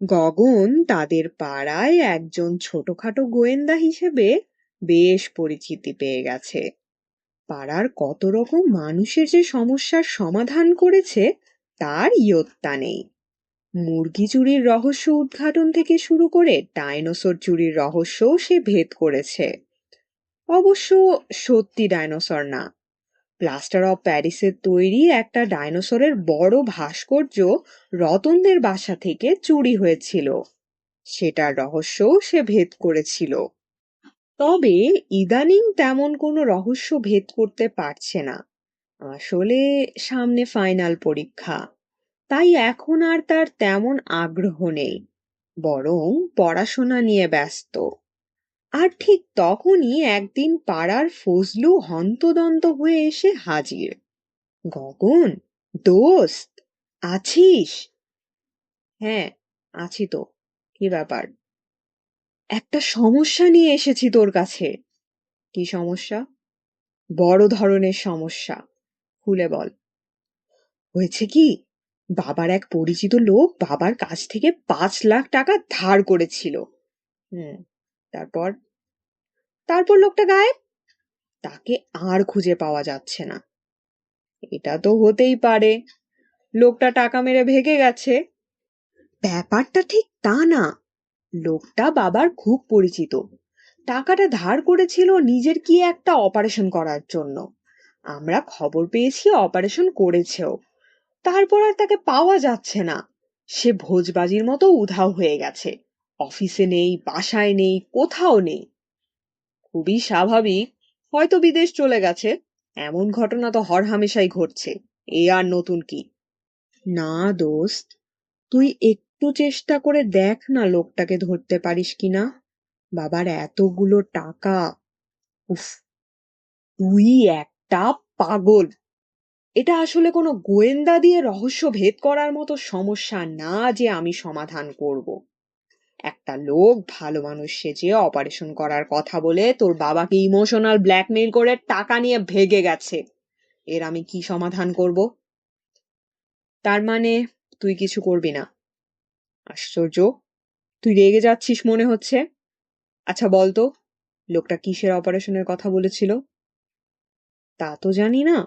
গগন তাদের পাড়ায় একজন ছোটখাটো গোয়েন্দা হিসেবে বেশ পরিচিতি পেয়ে গেছে। পাড়ার কত রকম মানুষের যে সমস্যার সমাধান করেছে, তার ইয়ত্তা নেই। মুরগি চুরির রহস্য উদ্ঘাটন থেকে শুরু করে ডাইনোসর চুরির রহস্যও সে ভেদ করেছে। অবশ্য সত্যি ডাইনোসর না। প্লাস্টার অফ প্যারিসের তৈরি একটা ডাইনোসরের বড় ভাস্কর্য রতনদের বাসা থেকে চুরি হয়েছিল। সেটার রহস্যও সে ভেদ করেছিল। তবে ইদানিং তেমন কোনো রহস্য ভেদ করতে পারছে না। আসলে সামনে ফাইনাল পরীক্ষা। তাই এখন আর তার তেমন আগ্রহ নেই। বরং পড়াশোনা নিয়ে ব্যস্ত। আর ঠিক তখনই একদিন পাড়ার ফজলু হন্তদন্ত হয়ে এসে হাজির। গগন, দোস্ত, আছিস? হ্যাঁ আছি তো, কি ব্যাপার? একটা সমস্যা নিয়ে এসেছি তোর কাছে। কি সমস্যা? বড় ধরনের সমস্যা, খুলে বল। হয়েছে কি? বাবার এক পরিচিত লোক বাবার কাছ থেকে পাঁচ লাখ টাকা ধার করেছিল। হুম। তারপর তারপর লোকটা গায়েব? তাকে আর খুঁজে পাওয়া যাচ্ছে না। এটা তো হতেই পারে। লোকটা টাকা মেরে ভেগে গেছে। ব্যাপারটা ঠিক তা না। লোকটা বাবার খুব পরিচিত। টাকাটা ধার করেছিল নিজের কি একটা অপারেশন করার জন্য। আমরা খবর পেয়েছি অপারেশন করেছেও। তারপর আর তাকে পাওয়া যাচ্ছে না। সে ভোজবাজির মতো উধাও হয়ে গেছে। অফিসে নেই, বাসায় নেই, কোথাও নেই। খুবই স্বাভাবিক, হয়তো বিদেশ চলে গেছে, এমন ঘটনা তো হরহামেশাই ঘটছে, এ আর নতুন কি। না দোস্ত, তুই একটু চেষ্টা করে দেখ না লোকটাকে ধরতে পারিস কিনা বাবার এতগুলো টাকা, উফ, তুই একটা পাগল। এটা আসলে কোনো গোয়েন্দা দিয়ে রহস্য ভেদ করার মতো সমস্যা না যে আমি সমাধান করব। একটা লোক ভালো মানুষ সেজে অপারেশন করার কথা বলে তোর বাবাকে ইমোশনাল ব্ল্যাকমেইল করে টাকা নিয়ে ভেগে গেছে। এর আমি কি সমাধান করব? তার মানে তুই কিছু করবি না। আশ্চর্য, তুই রেগে যাচ্ছিস মনে হচ্ছে? আচ্ছা বলতো লোকটা কিসের অপারেশনের কথা বলেছিল? তা তো জানি না।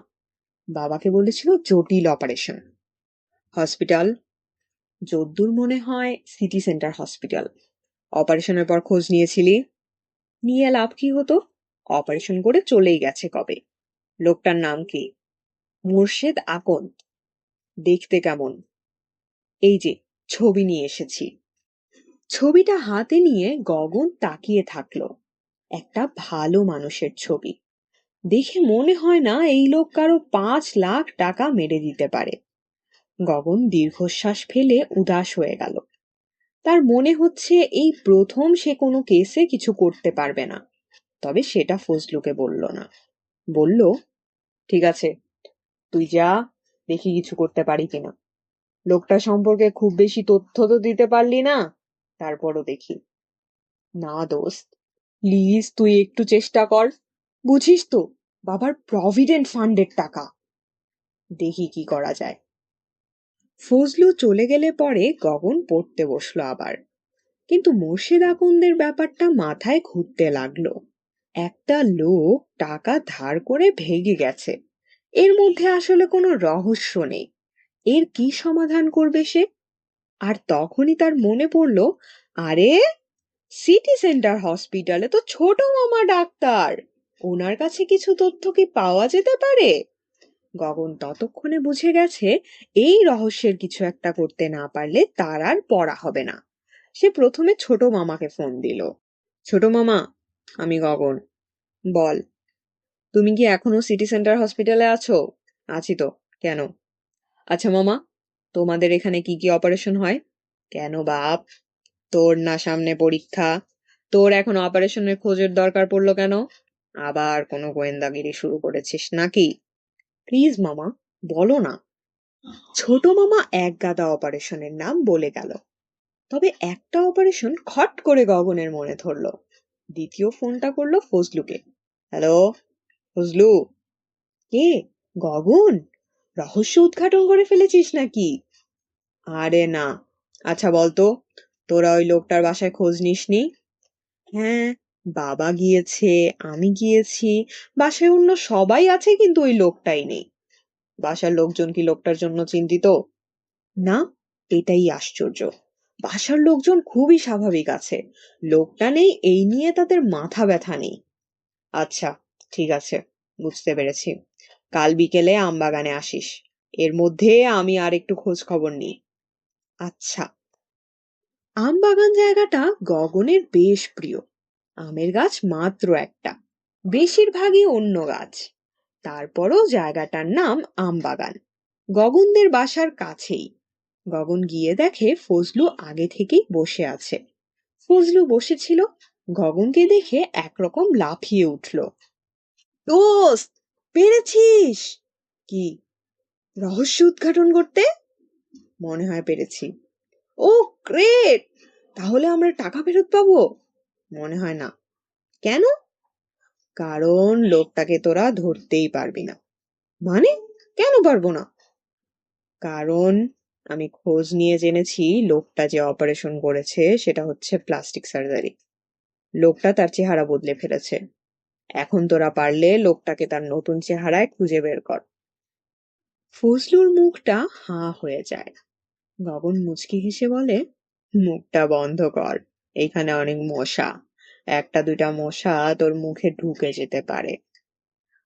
বাবাকে বলেছিল জটিল অপারেশন হসপিটাল যদ্দূর মনে হয়, সিটি সেন্টার হসপিটাল। অপারেশনের পর খোঁজ নিয়েছিলি? নিয়ে লাভ কি হতো? অপারেশন করে চলেই গেছে কবে? লোকটার নাম কি? মুর্শেদ আকন্দ। দেখতে কেমন? এই যে, ছবি নিয়ে এসেছি। ছবিটা হাতে নিয়ে গগন তাকিয়ে থাকল। একটা ভালো মানুষের ছবি। দেখে মনে হয় না এই লোক কারও পাঁচ লাখ টাকা মেরে দিতে পারে। গগন দীর্ঘশ্বাস ফেলে উদাস হয়ে গেল। তার মনে হচ্ছে এই প্রথম সে কোনো কেসে কিছু করতে পারবে না। তবে সেটা ফজলুকে বলল না। বলল, ঠিক আছে, তুই যা, দেখি কিছু করতে পারি কিনা। লোকটা সম্পর্কে খুব বেশি তথ্য তো দিতে পারলি না, তারপরও দেখি। না দোস্ত, প্লিজ তুই একটু চেষ্টা কর। বুঝিস তো, বাবার প্রভিডেন্ট ফান্ডের টাকা। দেখি কি করা যায়। ফজলু চলে গেলে পরে গগন পড়তে বসল আবার। কিন্তু মোর্শেদ আকন্দের ব্যাপারটা মাথায় ঘুরতে লাগল। একটা লোক টাকা ধার করে ভেগে গেছে। এর মধ্যে আসলে কোনো রহস্য নেই। এর কি সমাধান করবে সে? আর তখনই তার মনে পড়ল, আরে, সিটি সেন্টার হসপিটালে তো ছোট মামা ডাক্তার। ওনার কাছে কিছু তথ্য কি পাওয়া যেতে পারে? গগন ততক্ষণে বুঝে গেছে এই রহস্যের কিছু একটা করতে না পারলে তার আর পড়া হবে না। সে প্রথমে ছোট মামাকে ফোন দিল। ছোট মামা, আমি গগন। বল, তুমি কি এখনও সিটি সেন্টার হসপিটালে আছো? আছি তো। কেন? আচ্ছা মামা, তোমাদের এখানে কি কি অপারেশন হয়? কেন বাপ, তোর না সামনে পরীক্ষা। তোর এখন অপারেশনের খোঁজের দরকার পড়ল কেন? আবার কোনো গোয়েন্দাগিরি শুরু করেছিস নাকি? প্লিজ মামা, বলো না। ছোট মামা এক গাদা অপারেশনের নাম বলে গেল। তবে একটা অপারেশন খট করে গগনের মনে ধরলো। দ্বিতীয় ফোনটা করল ফজলুকে। হ্যালো, ফজলু। কে? গগন? রহস্য উদ্ঘাটন করে ফেলেছিস নাকি? আরে না। আচ্ছা বলতো, তোরা ওই লোকটার বাসায় খোঁজ নিসনি? হ্যাঁ বাবা গিয়েছে, আমি গিয়েছি, বাসায় অন্য সবাই আছে কিন্তু ওই লোকটাই নেই। বাসার লোকজন কি লোকটার জন্য চিন্তিত? না, এটাই আশ্চর্য। বাসার লোকজন খুবই স্বাভাবিক আছে। লোকটা নেই, এই নিয়ে তাদের মাথা ব্যথা নেই। আচ্ছা ঠিক আছে, বুঝতে পেরেছি। কাল বিকেলে আমবাগানে আসিস। এর মধ্যে আমি আর একটু খোঁজ খবর নিই। আচ্ছা। আমবাগান জায়গাটা গগনের বেশ প্রিয়। আমের গাছ মাত্র একটা। বেশিরভাগই অন্য গাছ। তারপরও জায়গাটার নাম আমবাগান। গগনদের বাসার কাছেই। গগন গিয়ে দেখে ফজলু আগে থেকেই বসে আছে। ফজলু বসেছিল, গগনকে দেখে একরকম লাফিয়ে উঠল। দোস্ত, পেরেছিস? কি? রহস্য উদ্ঘাটন করতে? মনে হয় পেরেছি। ও, গ্রেট! তাহলে আমরা টাকা ফেরত পাবো? মনে হয় না। কেন? কারণ লোকটাকে তোরা ধরতেই পারবি না। মানে? কেন পারব না? কারণ আমি খোঁজ নিয়ে জেনেছি লোকটা যে অপারেশন করেছে সেটা হচ্ছে প্লাস্টিক সার্জারি। লোকটা তার চেহারা বদলে ফেলেছে। এখন তোরা পারলে লোকটাকে তার নতুন চেহারায় খুঁজে বের কর। ফজলুর মুখটা হাঁ হয়ে যায়। গগন মুচকি হেসে বলে, মুখটা বন্ধ কর। এখানে অনেক মশা। একটা, দুইটা মশা তোর মুখে ঢুকে যেতে পারে।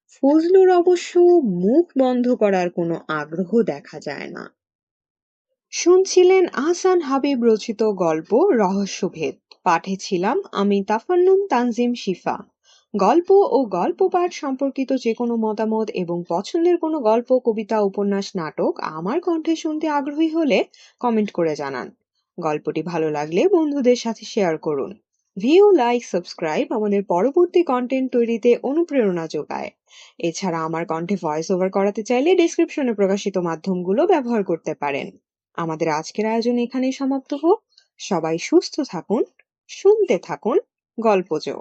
ফজলুর অবশ্য মুখ বন্ধ করার কোনো আগ্রহ দেখা যায় না। শুনছিলেন আহসান হাবিব রচিত গল্প রহস্যভেদ। পাঠে ছিলাম আমি তাফান্নুম তানজিম শিফা। গল্প ও গল্প পাঠ সম্পর্কিত যে কোনো মতামত এবং পছন্দের কোনো গল্প, কবিতা, উপন্যাস, নাটক আমার কণ্ঠে শুনতে আগ্রহী হলে কমেন্ট করে জানান। গল্পটি ভালো লাগলে বন্ধুদের সাথে শেয়ার করুন। ভিউ লাইক সাবস্ক্রাইব আমাদের পরবর্তী কন্টেন্ট তৈরিতে অনুপ্রেরণা যোগায়। এছাড়া আমার কণ্ঠে ভয়েস ওভার করাতে চাইলে ডিসক্রিপশনে প্রকাশিত মাধ্যমগুলো ব্যবহার করতে পারেন। আমাদের আজকের আয়োজন এখানেই সমাপ্ত হোক। সবাই সুস্থ থাকুন, শুনতে থাকুন গল্পযোগ